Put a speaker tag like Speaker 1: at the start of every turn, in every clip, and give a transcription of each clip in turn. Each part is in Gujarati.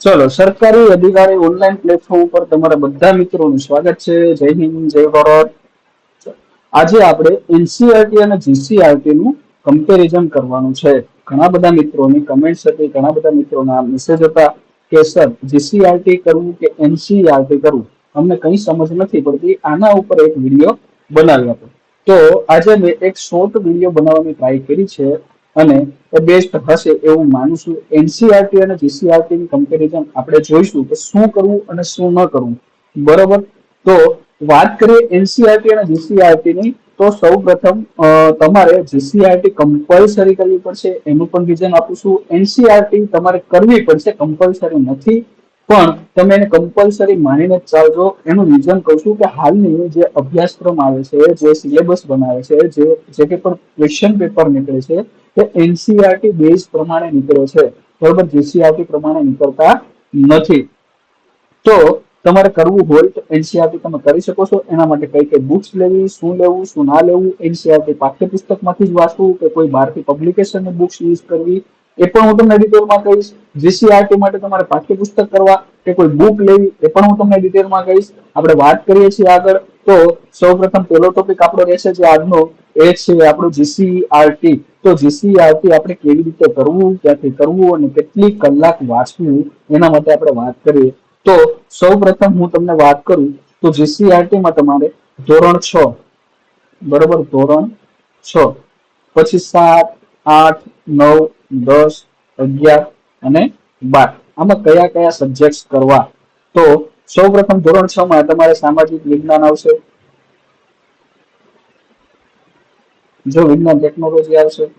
Speaker 1: ચલો, સરકારી અધિકારી ઓનલાઈન પ્લેટફોર્મ ઉપર તમારા બધા મિત્રોનું સ્વાગત છે. જય હિન્દ, જય ભારત. આજે આપણે એનસીઆરટી અને જીસીઆરટી નું કમ્પેરિઝન કરવાનું છે. ઘણા બધા મિત્રોની કમેન્ટ્સ હતી, ઘણા બધા મિત્રોના મેસેજ હતા કે, સર જીસીઆરટી કરવું કે એનસીઆરટી કરવું? અમને કંઈ સમજ નથી પડતી. આના ઉપર એક વીડિયો બનાવ્યો હતો. તો આજે મેં એક શોર્ટ વીડિયો બનાવવાની ટ્રાય કરી છે. અને એ બેસ્ટ હશે એવું માનું છું એનસીઆરટી અને જીસીઆરટી ની કમ્પેરિઝન આપણે જોઈશું કે શું કરવું અને શું ન કરવું. બરોબર? તો વાત કરીએ એનસીઆરટી અને જીસીઆરટી ની, તો સૌ પ્રથમ તમારે જીસીઆરટી કમ્પલસરી કરવી પડશે. એનું પણ રીઝન આપું છું. એનસીઆરટી તમારે કરવી પડશે કમ્પલસરી નથી. પણ તમે એને કમ્પલસરી માનીને ચાલજો. એનું રીઝન કહું છું કે હાલની જે અભ્યાસક્રમ આવે છે, જે સિલેબસ બનાવે છે, જે જે કે પણ ક્વેશ્ચન પેપર નીકળે છે તે એનસીઆરટી બેઝ પ્રમાણે નીકળે છે. બરોબર? જીસીઆરટી પ્રમાણે નીકળતા નથી. તો તમારે કરવું હોય તો એનસીઆરટી તમે કરી શકો છો. એના માટે કઈ કઈ બુક્સ લેવી, શું લેવું, શું ના લેવું એનસીઆરટી પાઠ્યપુસ્તકમાંથી જ વાંચવું કે કોઈ બહારથી પબ્લિકેશનની બુક્સ યુઝ કરવી? એ પણ હું તમને ડિટેલમાં કહીશ. જીસીઆરટી માટે તમારે પાઠ્યપુસ્તક કરવા કે કોઈ બુક લેવી એ પણ હું તમને ડિટેલમાં કહીશ. આપણે વાત કરીએ છીએ આગળ. તો સૌપ્રથમ પહેલો ટોપિક આપણો રહેશે જે આજનો, એ છે આપણું જીસીઆરટી તો જીસીઆરટી આપણે કેવી રીતે કરવું, ક્યાંથી કરવું અને કેટલી કલાક વાંચવું, એના માટે આપણે વાત કરીએ. તો સૌપ્રથમ હું તમને વાત કરું, તો જીસીઆરટી માં તમારે ધોરણ છ. બરોબર? ધોરણ છ. પછી સાત, આઠ, નવ દસ, અગિયાર અને બાર. આમાં કયા કયા સબ્જેક્ટ કરવા? તો સૌ પ્રથમ ધોરણ છ માં તમારે સામાજિક વિજ્ઞાન આવશે. જો વિજ્ઞાન ટેકનોલોજી આવશે.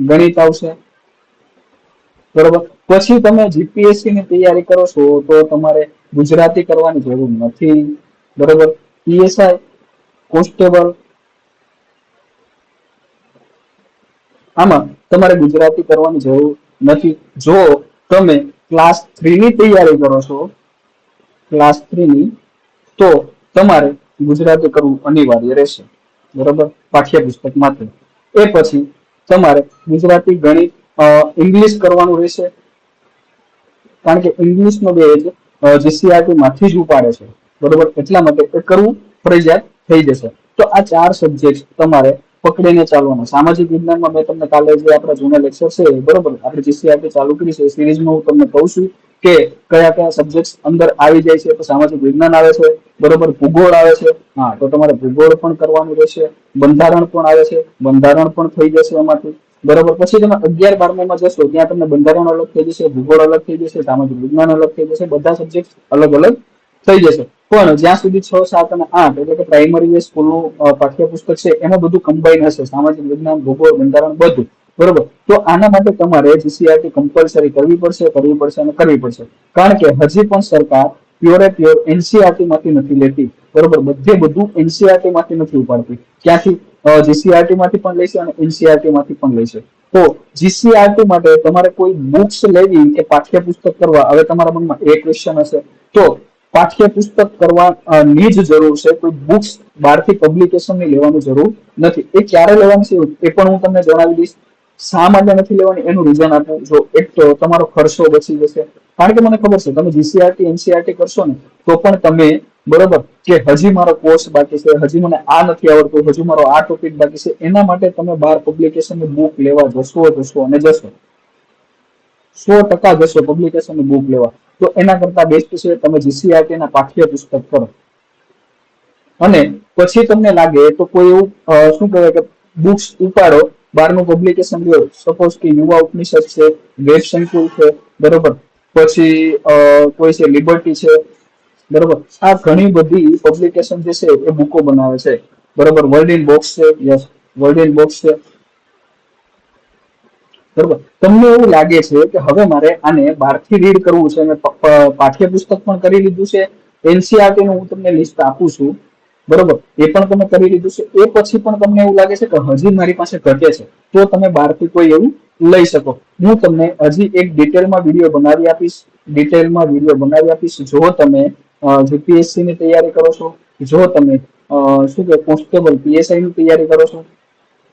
Speaker 1: ગણિત આવશે. બરોબર? પછી તમે જીપીએસસી ની તૈયારી કરો છો તો તમારે ગુજરાતી કરવાની જરૂર નથી. બરોબર? પીએસઆઈ કોન્સ્ટેબલ આમાં તમારે ગુજરાતી કરવાની જરૂર નથી. જો તમે ક્લાસ થ્રી ની તૈયારી કરો છો ક્લાસ થ્રી ની, તો તમારે ગુજરાતી કરવું અનિવાર્ય રહેશે. બરોબર? પાઠ્યપુસ્તક માટે એ પછી તમારે ગુજરાતી ગણિત ઇંગ્લિશ કરવાનું રહેશે. કારણ કે ઇંગ્લિશ નો બેઝ જીસીઆરટી માંથી જ ઉપાડે છે. બરોબર? એટલા માટે એ કરવું ફરજિયાત થઈ જશે. તો આ ચાર સબ્જેક્ટ તમારે પકડીને ચાલવાનું. સામાજિક વિજ્ઞાનમાં મેં તમને કાલે જે આપણા જૂના લેક્ચર છે, બરોબર? આપણે આપણે ચાલુ કરી છે સિરીઝમાં હું તમને કહું છું કે કયા કયા સબ્જેક્ટ અંદર આવી જાય છે, તો સામાજિક વિજ્ઞાન આવે છે, બરોબર? ભૂગોળ આવે છે. હા, તો તમારે ભૂગોળ પણ કરવાનું રહેશે, બંધારણ પણ આવે છે, બંધારણ પણ થઈ જશે એમાંથી, બરોબર? પછી તમે અગિયાર બારમામાં જશો, ત્યાં તમને બંધારણ અલગ થઈ જશે, ભૂગોળ અલગ થઈ જશે, સામાજિક વિજ્ઞાન અલગ થઈ જશે, બધા સબ્જેક્ટ અલગ અલગ થઈ જશે. પણ જ્યાં સુધી છ, સાત અને આઠ, એટલે કે પ્રાઇમરી જે સ્કૂલનું પાઠ્યપુસ્તક છે, એમાં બધું કમ્બાઈન હશે. સામાજિક વિજ્ઞાન, ભૂગોળ, બંધારણ બધું. બરોબર? તો આના માટે તમારે જીસીઆરટી કમ્પલસરી કરવી પડશે કરવી પડશે અને કરવી પડશે. કારણ કે હજી પણ સરકાર પ્યોરે પ્યોર એનસીઆરટી માંથી નથી લેતી. બરોબર? બધે બધું એનસીઆરટી માંથી નથી ઉપાડતી. ક્યાંથી? જીસીઆરટી માંથી પણ લેશે અને એનસીઆરટી માંથી પણ લેશે. તો જીસીઆરટી માટે તમારે કોઈ બુક્સ લેવી કે પાઠ્યપુસ્તક કરવા? હવે તમારા મનમાં એ ક્વેશ્ચન હશે. તો પાઠ્યપુસ્તક કરવાની જ જરૂર છે. કોઈ બુક્સ બહારથી પબ્લિકેશનની લેવાની જરૂર નથી. એ ક્યારે લેવાની છે? એ પણ હું તમને જણાવી દઈશ. શા માટે નથી લેવાની, એનું રીઝન આપું. જો એક તો તમારો ખર્ચો બચી જશે. કારણ કે મને ખબર છે, તમે જીસીઆરટી એનસીઆરટી કરશો ને, તો પણ તમે બરોબર, કે હજી મારો કોર્સ બાકી છે, હજી મને આ નથી આવડતું, હજુ મારો આ ટોપિક બાકી છે, એના માટે તમે બહાર પબ્લિકેશનની બુક લેવા જશો જશો અને જશો. સો ટકા જશે પબ્લિકેશન બુક લેવા. તો એના કરતા બેસ્ટ છે, તમે જીસીઆરટી ના પાઠ્યપુસ્તક કરો. અને પછી તમને લાગે તો કોઈ એવું શું કહેવાય કે બુક્સ ઉપાડો, બારનું પબ્લિકેશન લ્યો. સપોઝ કે યુવા ઉપનિષદ છે વેબ સંકુલ છે, બરોબર? પછી કોઈ છે લિબર્ટી છે, બરોબર? આ ઘણી બધી પબ્લિકેશન જે છે એ બુકો બનાવે છે. બરોબર? વર્લ્ડ ઇન બોક્સ છે, યસ વર્લ્ડ ઇન બોક્સ છે. બરોબર. તમને એવું લાગે છે કે હવે મારે આને બહારથી રીડ કરવું છે મેં પાઠ્યપુસ્તક પણ કરી લીધું છે? એનસીઆરટી નું હું તમને લિસ્ટ આપું છું. બરોબર. એ પણ તમે કરી લીધું છે. એ પછી પણ તમને એવું લાગે છે કે હજી મારી પાસે ઘટે છે. તો તમે બહારથી કોઈ એવું લઈ શકો. હું તમને હજી એક ડિટેલમાં વીડિયો બનાવી આપીશ. ડિટેલમાં વીડિયો બનાવી આપીશ. જો તમે જીપીએસસી ની તૈયારી કરો છો, જો તમે શું કે કોન્સ્ટેબલ પીએસઆઈ ની તૈયારી કરો છો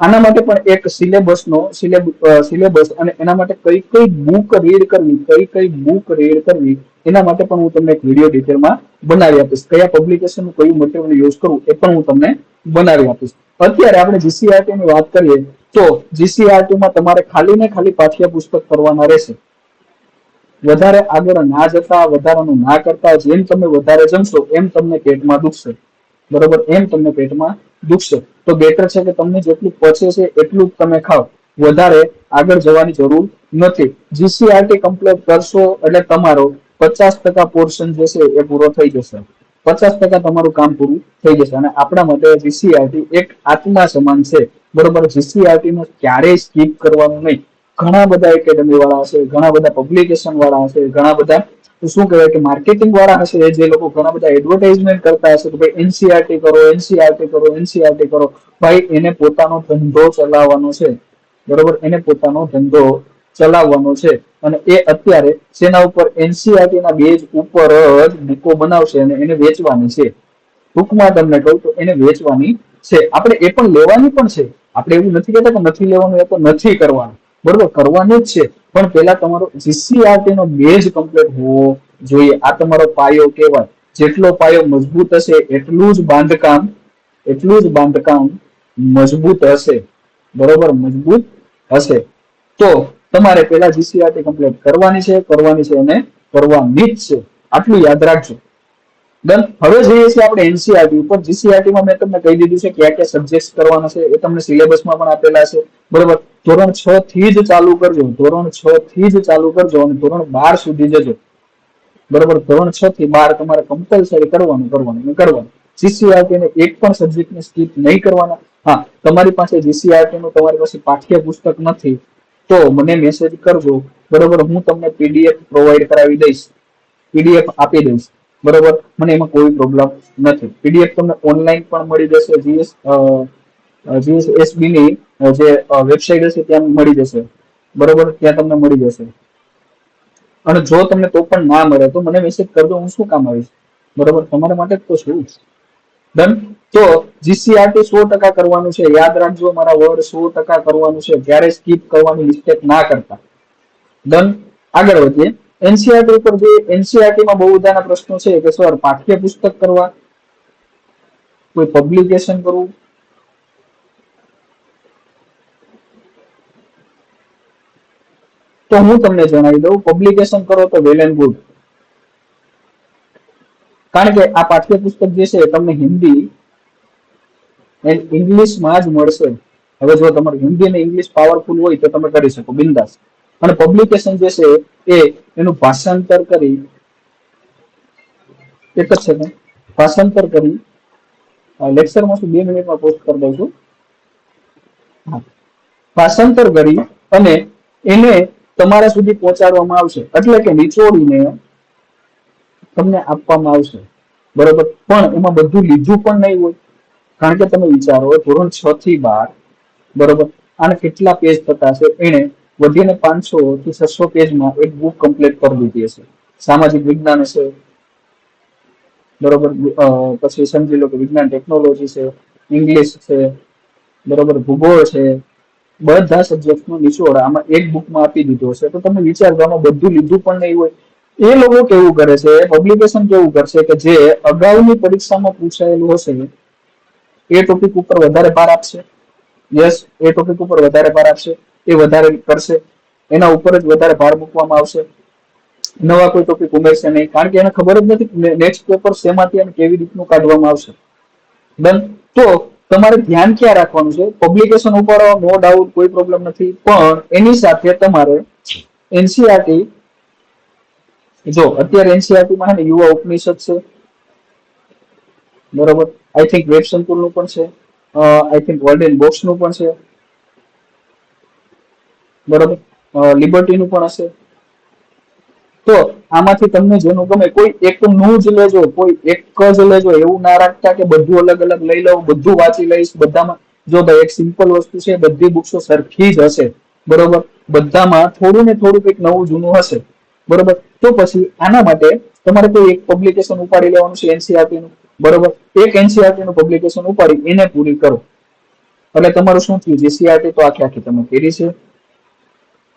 Speaker 1: આના માટે પણ એક સિલેબસનો સિલેબસ અને એના માટે કઈ કઈ બુક રીડ કરવી, કઈ કઈ બુક રીડ કરવી, એના માટે પણ હું તમને એક વીડિયો ડિટેલમાં બનાવી આપીશ. કયા પબ્લિકેશન કયું મટીરિયલ યુઝ કરવું એ પણ હું તમને બનાવી આપીશ. અત્યારે આપણે જીસીઆરટી ની વાત કરીએ, તો જીસીઆરટી માં તમારે ખાલી ને ખાલી પાઠ્યપુસ્તક કરવાના રહેશે. વધારે આગળ ના જતા, વધારાનું ના કરતા, જેમ તમે વધારે જમશો એમ તમને પેટમાં દુખશે. બરોબર? એમ તમને પેટમાં દુખશે. તો બેટર છે કે તમને જેટલું પચે છે એટલું તમે ખાઓ. વધારે આગળ જવાની જરૂર નથી. જીસીઆરટી કમ્પ્લીટ કરશો એટલે તમારો પચાસ ટકા પોર્શન જે છે એ પૂરો થઈ જશે. પચાસ ટકા તમારું કામ પૂરું થઈ જશે. અને આપણા માટે જીસીઆરટી એક આત્મા સમાન છે. બરોબર જીસીઆરટી નો ક્યારેય સ્કીપ કરવાનું નહીં. ઘણા બધા એકેડમી વાળા હશે, ઘણા બધા પબ્લિકેશન વાળા હશે, ઘણા બધા શું કહેવાય કે માર્કેટિંગ વાળા હશે જે લોકો ઘણા બધા એડવર્ટાઇઝમેન્ટ કરતા હશે કે ભાઈ એનસીઆરટી કરો એનસીઆરટી કરો એનસીઆરટી કરો. ભાઈ, એને પોતાનો ધંધો ચલાવવાનો છે. બરોબર? એને પોતાનો ધંધો ચલાવવાનો છે. અને એ અત્યારે સેના ઉપર? એનસીઆરટી ના બેજ ઉપર જ બુકો બનાવશે અને એને વેચવાની છે. ટૂંકમાં તમને કહું તો એને વેચવાની છે. આપણે એ પણ લેવાની પણ છે. આપણે એવું નથી કહેતા કે નથી લેવાનું, એ તો નથી કરવાનું. બરોબર, કરવાનું જ છે. પણ પેલા તમારો જીસીઆરટી નો બેઝ કમ્પ્લીટ હોવો જોઈએ. આ તમારો પાયો કહેવાય. જેટલો પાયો મજબૂત હશે, એટલું જ બાંધકામ, એટલું જ બાંધકામ મજબૂત હશે. બરોબર, મજબૂત હશે. તો તમારે પેલા જીસીઆરટી કમ્પ્લીટ કરવાની છે કરવાની છે અને કરવાની જ છે. આટલું યાદ રાખજો. ડન હવે જોઈએ છીએ આપણે એનસીઆરટી ઉપર. જીસીઆરટી માં મેં તમને કહી દીધું છે કયા કયા સબ્જેક્ટ કરવાના છે એ તમને સિલેબસમાં પણ આપેલા છે. બરોબર? ધોરણ છ થી જ ચાલુ કરજો, ધોરણ છ થી જ ચાલુ કરજો અને ધોરણ બાર સુધી જજો. બરોબર, ધોરણ છ થી બાર તમારે કમ્પલસરી કરવાનું કરવાનું કરવાનું. જીસીઆરટી ને એક પણ સબ્જેક્ટ ને સ્કીપ નહીં કરવાના. હા, તમારી પાસે જીસીઆરટી નું તમારી પાસે પાઠ્ય પુસ્તક નથી, તો મને મેસેજ કરજો. બરોબર, હું તમને પીડીએફ પ્રોવાઈડ કરાવી દઈશ. પીડીએફ આપી દઈશ. બરોબર, મને એમાં કોઈ પ્રોબ્લેમ નથી. પીડીએફ તમને ઓનલાઈન પણ મળી જશે જીએસ જીએસએસબી ની જે વેબસાઇટ હશે ત્યાં મળી જશે. બરોબર? ત્યાં તમને મળી જશે. અને જો તમને તો પણ ના મળે, તો મને મેસેજ કરજો હું શું કામ આવીશ? બરોબર? તમારા માટે તો શું ડન તો જીસીઆરટી સો ટકા કરવાનું છે. યાદ રાખજો, મારા વર્ડ સો ટકા કરવાનું છે. ક્યારે સ્કીપ કરવાની મિસ્ટેક ના કરતા. ડન આગળ વધીએ. એનસીઆરટી ઉપર જે એનસીઆરટી માં બહુ બધાના પ્રશ્નો છે. કે સર પાઠ્ય પુસ્તક કરવા. કોઈ પબ્લિકેશન કરવું. તો હું તમને જણાવી દઉં પબ્લિકેશન કરો તો વેલ એન્ડ ગુડ કારણ કે આ પાઠ્ય પુસ્તક જે છે તમને હિન્દી એન્ડ ઇંગ્લિશમાં જ મળશે. હવે જો તમારું હિન્દી અને ઇંગ્લિશ પાવરફુલ હોય તો તમે કરી શકો, બિંદાસ. અને પબ્લિકેશન જે છે એ, એનું ભાષાંતર કરી, એક જ છે ભાષાંતર કરી લેક્ચરમાં શું, બે મિનિટમાં પોસ્ટ કરી દઉં છું. ભાષાંતર કરી અને એને તમારા સુધી પહોંચાડવામાં આવશે. એટલે કે નિચોડીને તમને આપવામાં આવશે. બરોબર? પણ એમાં બધું લીધું પણ નહીં હોય. કારણ કે તમે વિચારો, ધોરણ છ થી બાર, બરોબર? આને કેટલા પેજ થતા હશે? એને વધીને પાંચસો થી છસો પેજમાં એક બુક કમ્પ્લીટ કરી દીધી હશે. સામાજિક વિજ્ઞાન હશે. બરોબર? પછી સમજી લો કે વિજ્ઞાન ટેકનોલોજી છે ઇંગ્લિશ છે, બરોબર? ભૂગોળ છે બધા સબ્જેક્ટ નો નિચોડ આમાં એક બુકમાં આપી દીધો છે. તો તમે વિચારવામાં બધું લીધું પણ નહીં હોય. એ લોકો કેવું કરે છે? પબ્લિકેશન કેવું કરશે કે જે અગાઉની પરીક્ષામાં પૂછાયેલું હશે એ ટોપિક ઉપર વધારે ભાર આપશે? યસ એ ટોપિક ઉપર વધારે ભાર આપશે? એ વધારે કરશે? એના ઉપર જ વધારે ભાર મૂકવામાં આવશે? નવા કોઈ ટોપિક ઉમેરશે નહીં? કારણ કે એને ખબર જ નથી નેક્સ્ટ પેપર શેમાંથી અને કેવી રીતનું કાઢવામાં આવશે? ડન તો તમારે ધ્યાન ક્યાં રાખવાનું છે? પબ્લિકેશન ઉપર નો ડાઉટ કોઈ પ્રોબ્લેમ નથી, પણ એની સાથે તમારે એનસીઆરટી જો અત્યારે એનસીઆરટી માં ને યુવા ઉપનિષદ છે. બરોબર? આઈ થિંક વેબ સંકુલનું પણ છે. આઈ થિંક વર્લ્ડ બોક્સનું પણ છે. બરોબર? લિબર્ટી નું પણ હશે. તો આમાંથી તમને જેનું ગમે, કોઈ એક નું જ લેજો, કોઈ એક જ લેજો, એવું ના રાખતા કે બધું અલગ અલગ લઈ લઉં, બધું વાંચી લઈશ, બધામાં જો ભાઈ એક સિમ્પલ વસ્તુ છે, બધી બુક્સો સરખી જ હશે, બરોબર? બધામાં થોડું ને થોડું કંઈક નવું જૂનું હશે, બરોબર? તો પછી આના માટે તમારે કોઈ એક પબ્લિકેશન ઉપાડી લેવાનું છે એનસીઆરટી નું, બરોબર? એક એનસીઆરટી નું પબ્લિકેશન ઉપાડી, એને પૂરી કરો. એટલે તમારું શું થયું? જીસીઆરટી તો આખી આખી તમે કરી છે.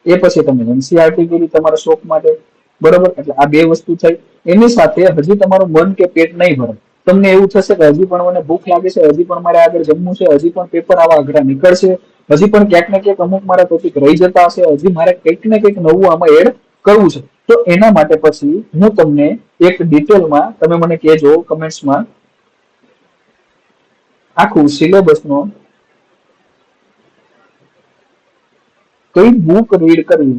Speaker 1: એ પછી તમે એનસીઆરટી કરી તમારા શોખ માટે. બરોબર? એટલે આ બે વસ્તુ થઈ. એની સાથે હજી તમારું મન કે પેટ નહીં ભરે. તમને એવું થશે કે હજી પણ મને ભૂખ લાગે છે, હજી પણ મારે આગળ જમવું છે, હજી પણ પેપર આવા અઘરા નીકળશે, હજી પણ ક્યાંક ને ક્યાંક અમુક મારા ટોપિક રહી જતા હશે, હજી મારે કંઈક ને કંઈક નવું આમાં એડ કરવું છે. તો એના માટે પછી હું તમને એક ડિટેલમાં તમે મને કહેજો કમેન્ટ્સમાં આખું સિલેબસનો કઈ બુક રીડ કરવી.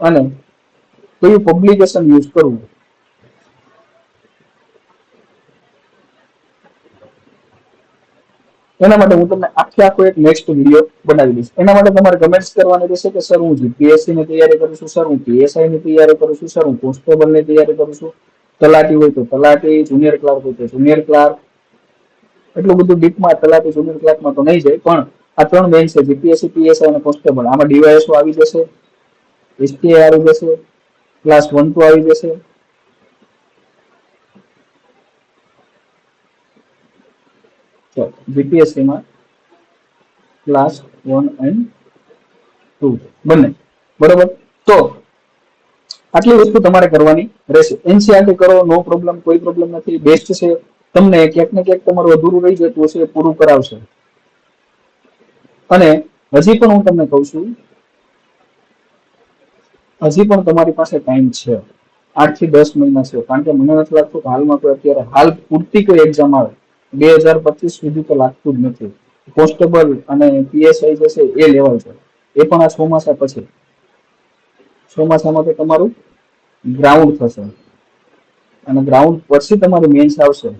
Speaker 1: અને કયું પબ્લિકેશન યુઝ કરવું? એના માટે હું તમને આખે આખો એક નેક્સ્ટ વીડિયો બનાવી દઈશ. એના માટે તમારે કમેન્ટ્સ કરવાની રહેશે કે સર હું જીપીએસસી ની તૈયારી કરું છું સર હું પીએસઆઈ ની તૈયારી કરું છું સર હું કોન્સ્ટેબલની તૈયારી કરું છું. તલાટી હોય તો તલાટી જુનિયર ક્લાર્ક હોય તો જુનિયર ક્લાર્ક એટલું બધું ડીપમાં તલાટી જુનિયર ક્લાર્કમાં તો નહીં જાય, પણ આ ત્રણ બેન છે જીપીએસસી પીએસઆઈ અને કોન્સ્ટેબલ આમાં ડીવાયએસઓ આવી જશે. એસટીઆઈ આવી જશે ક્લાસ વન ટુ આવી જશે. જીપીએસસી માં ક્લાસ વન એન્ડ ટુ બંને, બરોબર? તો આટલી વસ્તુ તમારે કરવાની રહેશે. N C E R T કરો નો પ્રોબ્લેમ કોઈ પ્રોબ્લેમ નથી બેસ્ટ છે. તમને ક્યાંક ને ક્યાંક તમારું અધૂરું રહી જતું હશે, પૂરું કરાવશે. અને હજી પણ હું તમને કહું છું હજી પણ તમારી પાસે ટાઈમ છે. આઠથી દસ મહિના છે. કારણ કે મને નથી લાગતું કે હાલમાં કોઈ અત્યારે હાલ પૂરતી કોઈ એક્ઝામ આવે. બે હજાર પચીસ સુધી તો લાગતું જ નથી. કોન્સ્ટેબલ અને પીએસઆઈ જે છે એ લેવલ છે. એ પણ આ ચોમાસા પછી. ચોમાસામાં તો તમારું ગ્રાઉન્ડ થશે. અને ગ્રાઉન્ડ પછી તમારી મેન્સ આવશે.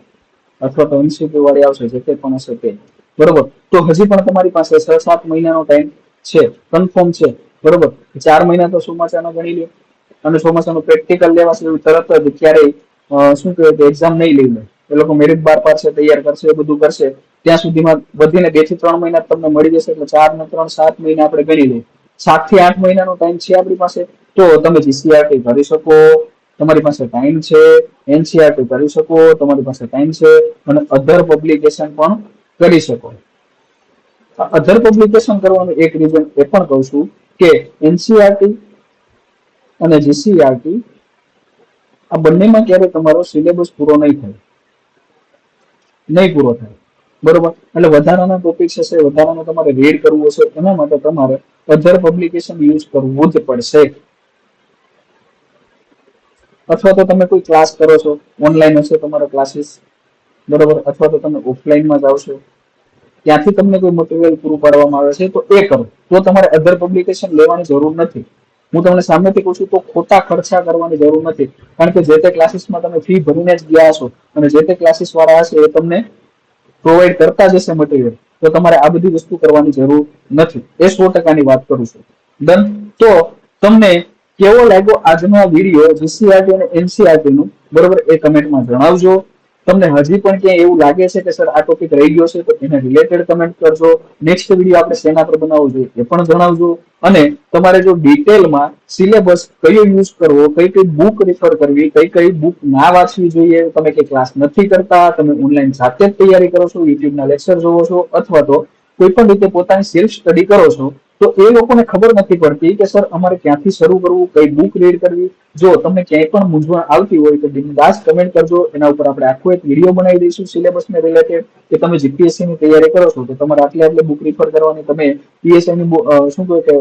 Speaker 1: અથવા તો એમસીક્યુ વાળી આવશે, જે કંઈ પણ હશે તે. બરોબર. તો હજી પણ તમારી પાસે છ સાત મહિનાનો ટાઈમ છે. કન્ફર્મ છે. બરોબર? ચાર મહિના તો ચોમાસાનો ગણી લ્યો. અને ચોમાસાનું પ્રેક્ટિકલ લેવાશે એવું તરત જ ક્યારેય શું કહેવાય કે એક્ઝામ નહીં લઈ લે. એ લોકો મેરિટ બાર પાડશે તૈયાર કરશે બધું કરશે. ત્યાં સુધીમાં વધીને બેથી ત્રણ મહિના તમને મળી જશે, એટલે ચાર ને ત્રણ, સાત મહિના આપણે ગણી લઈએ. સાતથી આઠ મહિનાનો ટાઈમ છે આપણી પાસે. તો તમે જીસીઆરટી કરી શકો. તમારી પાસે ટાઈમ છે એનસીઆરટી કરી શકો. તમારી પાસે ટાઈમ છે અને અધર પબ્લિકેશન પણ કરી શકો. અધર પબ્લિકેશન કરવાનું એક રીઝન એ પણ કહું છું કે એનસીઆરટી અને જીસીઆરટી આ બંનેમાં ક્યારે તમારો સિલેબસ પૂરો નહીં થાય. નહીં પૂરો થાય. બરોબર? એટલે વધારાના ટોપિક્સ હશે, વધારાનું તમારે રીડ કરવું હશે, એના માટે તમારે અધર પબ્લિકેશન યુઝ કરવું જ પડશે. અથવા તો તમે કોઈ ક્લાસ કરો છો ઓનલાઈન હશે તમારા ક્લાસીસ બરોબર? અથવા તો તમે ઓફલાઈનમાં જાઓ છો. ત્યાંથી તમને કોઈ મટીરિયલ પૂરું પાડવામાં આવે છે, તો એ કરો. તો તમારે અધર પબ્લિકેશન લેવાની જરૂર નથી. હું તમને સામેથી કહું છું, તો ખોટા ખર્ચા કરવાની જરૂર નથી. કારણ કે જે તે ક્લાસીસમાં તમે ફી ભરીને જ ગયા છો અને જે તે ક્લાસીસ વાળા હશે એ તમને પ્રોવાઈડ કરતા જશે મટીરિયલ તો તમારે આ બધી વસ્તુ કરવાની જરૂર નથી. એ સો ટકાની વાત કરું છું. ડન તો તમને કેવો લાગ્યો આજનો આ વીડિયો જીસીઆરટી અને એનસીઆરટી નું? બરોબર, એ કમેન્ટમાં જણાવજો. તમને હજી પણ ક્યાંય એવું લાગે છે કે સર આ ટોપિક રહી ગયો છે, તો એને રિલેટેડ કમેન્ટ કરજો. નેક્સ્ટ વીડિયો આપણે શેના પર બનાવવો જોઈએ એ પણ જણાવજો. અને તમારે જો ડિટેલમાં સિલેબસ કયો યુઝ કરવો, કઈ કઈ બુક રિફર કરવી, કઈ કઈ બુક ના વાંચવી જોઈએ, તમે કઈ ક્લાસ નથી કરતા, તમે ઓનલાઈન જાતે જ તૈયારી કરો છો યુટ્યુબના લેક્ચર જોવો છો, અથવા તો કોઈ પણ રીતે પોતાની સેલ્ફ સ્ટડી કરો છો તો એ લોકોને ખબર નથી પડતી કે, સર, અમારે ક્યાંથી શરૂ કરવું? કઈ બુક રીડ કરવી? જો તમને ક્યાંય પણ મૂંઝવણ આવતી હોય તો બિંદાસ કમેન્ટ કરજો. એના ઉપર આપણે આખો એક વીડિયો બનાવી દઈશું સિલેબસને રિલેટેડ કે તમે જીપીએસસી ની તૈયારી કરો છો, તો તમારે આટલી આટલી બુક રિફર કરવાની, તમે પીએસઆઈ ની શું કહે કે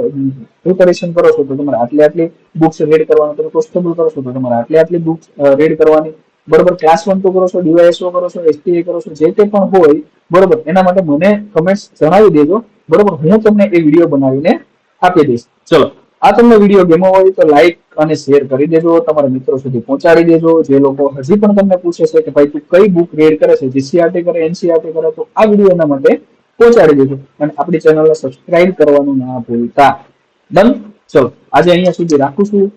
Speaker 1: પ્રિપેરેશન કરો છો, તો તમારે આટલી આટલી બુક્સ રીડ કરવાની, તમે કોન્સ્ટેબલ કરો છો, તો તમારે આટલી આટલી બુક્સ રીડ કરવાની. બરોબર ક્લાસ વન તો કરો છો ડીવાયએસઓ કરો છો એસટીએ કરો છો, જે તે પણ હોય, બરોબર. એના માટે મને કમેન્ટ્સ જણાવી દેજો. બરોબર? હું તમને એ વીડિયો બનાવીને આપી દઈશ. ચલો. આ તમને વીડિયો ગેમો હોય તો લાઈક અને શેર કરી દેજો. તમારા મિત્રો સુધી પહોંચાડી દેજો. જે લોકો હજી પણ તમને પૂછે છે કે ભાઈ તું કઈ બુક રીડ કરે છે જીસીઆરટી કરે એનસીઆરટી કરે, તો આ વીડિયો એના માટે પહોંચાડી દેજો. અને આપણી ચેનલને સબસ્ક્રાઇબ કરવાનું ના ભૂલતા. ડન? ચલો. આજે અહીંયા સુધી રાખું છું.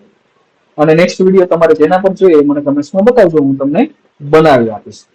Speaker 1: અને નેક્સ્ટ વીડિયો તમારે જેના પર જોઈએ મને કમેન્ટ્સમાં બતાવજો. હું તમને બનાવી આપીશ.